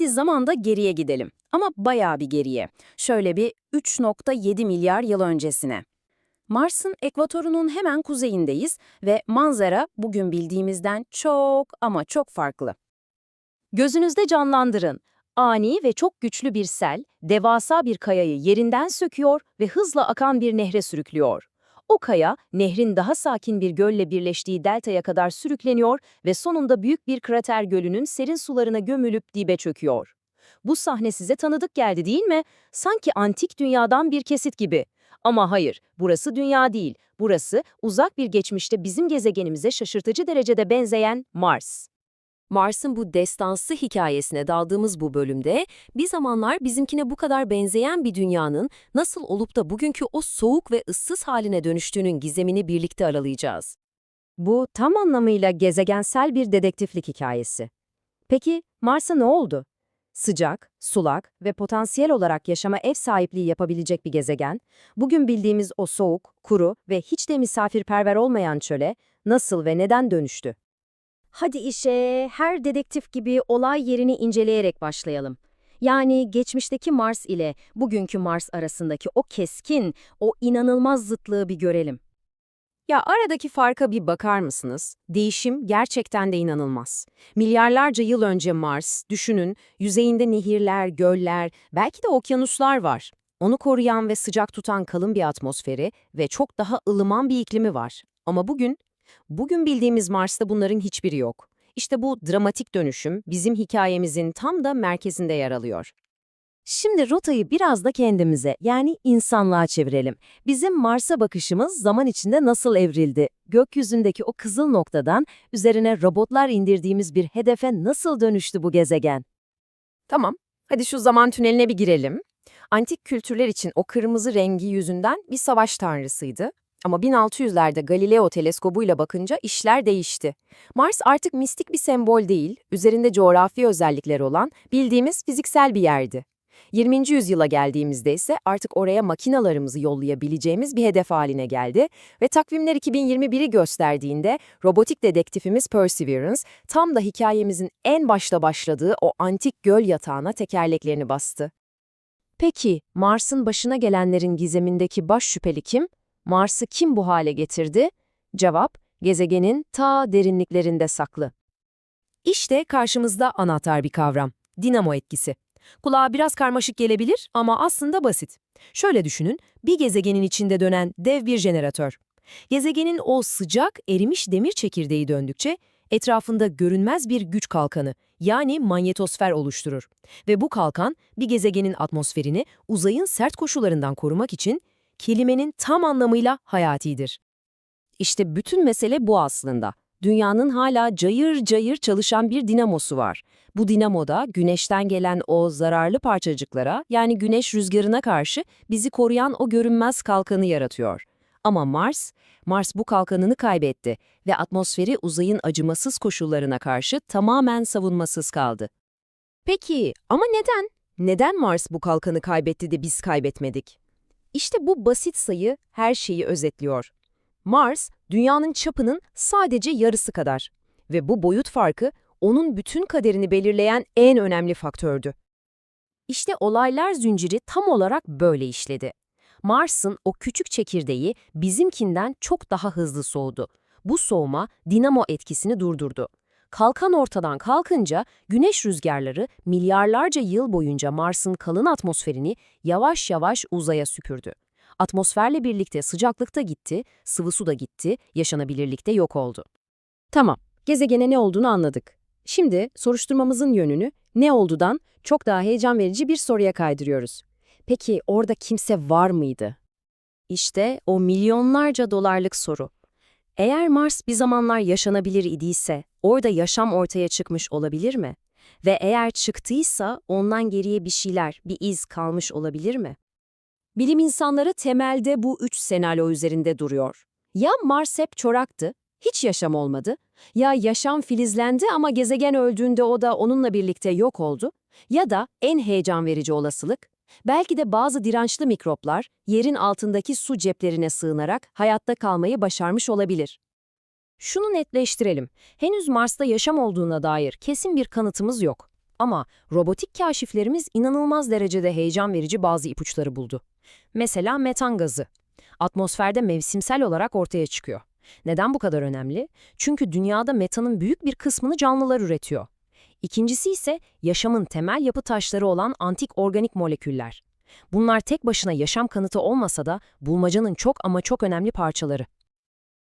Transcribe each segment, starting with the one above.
Hadi zamanda geriye gidelim. Ama bayağı bir geriye. Şöyle bir 3.7 milyar yıl öncesine. Mars'ın ekvatorunun hemen kuzeyindeyiz ve manzara bugün bildiğimizden çok ama çok farklı. Gözünüzde canlandırın. Ani ve çok güçlü bir sel, devasa bir kayayı yerinden söküyor ve hızla akan bir nehre sürüklüyor. O kaya, nehrin daha sakin bir gölle birleştiği deltaya kadar sürükleniyor ve sonunda büyük bir krater gölünün serin sularına gömülüp dibe çöküyor. Bu sahne size tanıdık geldi değil mi? Sanki antik dünyadan bir kesit gibi. Ama hayır, burası dünya değil. Burası uzak bir geçmişte bizim gezegenimize şaşırtıcı derecede benzeyen Mars. Mars'ın bu destansı hikayesine daldığımız bu bölümde bir zamanlar bizimkine bu kadar benzeyen bir dünyanın nasıl olup da bugünkü o soğuk ve ıssız haline dönüştüğünün gizemini birlikte aralayacağız. Bu tam anlamıyla gezegensel bir dedektiflik hikayesi. Peki Mars'a ne oldu? Sıcak, sulak ve potansiyel olarak yaşama ev sahipliği yapabilecek bir gezegen, bugün bildiğimiz o soğuk, kuru ve hiç de misafirperver olmayan çöle nasıl ve neden dönüştü? Hadi işe her dedektif gibi olay yerini inceleyerek başlayalım. Yani geçmişteki Mars ile bugünkü Mars arasındaki o keskin, o inanılmaz zıtlığı bir görelim. Ya aradaki farka bir bakar mısınız? Değişim gerçekten de inanılmaz. Milyarlarca yıl önce Mars, düşünün, yüzeyinde nehirler, göller, belki de okyanuslar var. Onu koruyan ve sıcak tutan kalın bir atmosferi ve çok daha ılıman bir iklimi var. Ama bugün Bugün bildiğimiz Mars'ta bunların hiçbiri yok. İşte bu dramatik dönüşüm bizim hikayemizin tam da merkezinde yer alıyor. Şimdi rotayı biraz da kendimize, yani insanlığa çevirelim. Bizim Mars'a bakışımız zaman içinde nasıl evrildi? Gökyüzündeki o kızıl noktadan üzerine robotlar indirdiğimiz bir hedefe nasıl dönüştü bu gezegen? Tamam, hadi şu zaman tüneline bir girelim. Antik kültürler için o kırmızı rengi yüzünden bir savaş tanrısıydı. Ama 1600'lerde Galileo teleskobuyla bakınca işler değişti. Mars artık mistik bir sembol değil, üzerinde coğrafi özellikleri olan bildiğimiz fiziksel bir yerdi. 20. yüzyıla geldiğimizde ise artık oraya makinalarımızı yollayabileceğimiz bir hedef haline geldi ve takvimler 2021'i gösterdiğinde robotik dedektifimiz Perseverance tam da hikayemizin en başta başladığı o antik göl yatağına tekerleklerini bastı. Peki, Mars'ın başına gelenlerin gizemindeki baş şüpheli kim? Mars'ı kim bu hale getirdi? Cevap, gezegenin ta derinliklerinde saklı. İşte karşımızda anahtar bir kavram, dinamo etkisi. Kulağa biraz karmaşık gelebilir ama aslında basit. Şöyle düşünün, bir gezegenin içinde dönen dev bir jeneratör. Gezegenin o sıcak, erimiş demir çekirdeği döndükçe etrafında görünmez bir güç kalkanı, yani manyetosfer oluşturur. Ve bu kalkan bir gezegenin atmosferini uzayın sert koşullarından korumak için kelimenin tam anlamıyla hayatidir. İşte bütün mesele bu aslında. Dünyanın hala cayır cayır çalışan bir dinamosu var. Bu dinamoda güneşten gelen o zararlı parçacıklara yani güneş rüzgarına karşı bizi koruyan o görünmez kalkanı yaratıyor. Ama Mars, Mars bu kalkanını kaybetti ve atmosferi uzayın acımasız koşullarına karşı tamamen savunmasız kaldı. Peki ama neden? Neden Mars bu kalkanı kaybetti de biz kaybetmedik? İşte bu basit sayı her şeyi özetliyor. Mars, dünyanın çapının sadece yarısı kadar. Ve bu boyut farkı onun bütün kaderini belirleyen en önemli faktördü. İşte olaylar zinciri tam olarak böyle işledi. Mars'ın o küçük çekirdeği bizimkinden çok daha hızlı soğudu. Bu soğuma dinamo etkisini durdurdu. Kalkan ortadan kalkınca güneş rüzgarları milyarlarca yıl boyunca Mars'ın kalın atmosferini yavaş yavaş uzaya süpürdü. Atmosferle birlikte sıcaklık da gitti, sıvı su da gitti, yaşanabilirlik de yok oldu. Tamam, gezegene ne olduğunu anladık. Şimdi soruşturmamızın yönünü ne oldudan çok daha heyecan verici bir soruya kaydırıyoruz. Peki orada kimse var mıydı? İşte o milyonlarca dolarlık soru. Eğer Mars bir zamanlar yaşanabilir idiyse, orada yaşam ortaya çıkmış olabilir mi? Ve eğer çıktıysa ondan geriye bir şeyler, bir iz kalmış olabilir mi? Bilim insanları temelde bu üç senaryo üzerinde duruyor. Ya Mars hep çoraktı, hiç yaşam olmadı, ya yaşam filizlendi ama gezegen öldüğünde o da onunla birlikte yok oldu, ya da en heyecan verici olasılık, Belki de bazı dirençli mikroplar yerin altındaki su ceplerine sığınarak hayatta kalmayı başarmış olabilir. Şunu netleştirelim. Henüz Mars'ta yaşam olduğuna dair kesin bir kanıtımız yok. Ama robotik kaşiflerimiz inanılmaz derecede heyecan verici bazı ipuçları buldu. Mesela metan gazı. Atmosferde mevsimsel olarak ortaya çıkıyor. Neden bu kadar önemli? Çünkü dünyada metanın büyük bir kısmını canlılar üretiyor. İkincisi ise yaşamın temel yapı taşları olan antik organik moleküller. Bunlar tek başına yaşam kanıtı olmasa da bulmacanın çok ama çok önemli parçaları.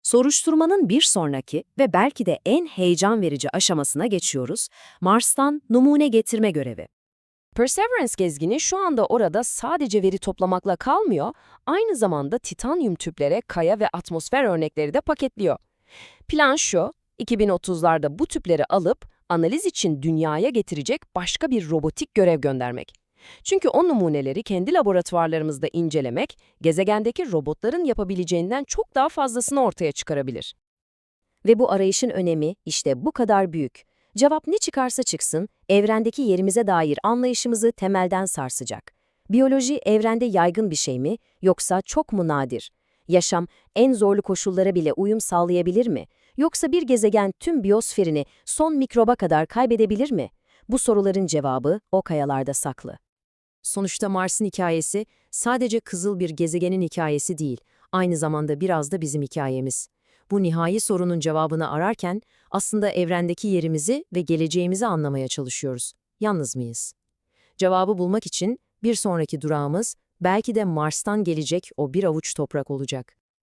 Soruşturmanın bir sonraki ve belki de en heyecan verici aşamasına geçiyoruz. Mars'tan numune getirme görevi. Perseverance gezgini şu anda orada sadece veri toplamakla kalmıyor, aynı zamanda titanyum tüplere kaya ve atmosfer örnekleri de paketliyor. Plan şu, 2030'larda bu tüpleri alıp analiz için dünyaya getirecek başka bir robotik görev göndermek. Çünkü o numuneleri kendi laboratuvarlarımızda incelemek, gezegendeki robotların yapabileceğinden çok daha fazlasını ortaya çıkarabilir. Ve bu arayışın önemi işte bu kadar büyük. Cevap ne çıkarsa çıksın, evrendeki yerimize dair anlayışımızı temelden sarsacak. Biyoloji evrende yaygın bir şey mi, yoksa çok mu nadir? Yaşam en zorlu koşullara bile uyum sağlayabilir mi? Yoksa bir gezegen tüm biyosferini son mikroba kadar kaybedebilir mi? Bu soruların cevabı o kayalarda saklı. Sonuçta Mars'ın hikayesi sadece kızıl bir gezegenin hikayesi değil, aynı zamanda biraz da bizim hikayemiz. Bu nihai sorunun cevabını ararken aslında evrendeki yerimizi ve geleceğimizi anlamaya çalışıyoruz. Yalnız mıyız? Cevabı bulmak için bir sonraki durağımız belki de Mars'tan gelecek o bir avuç toprak olacak.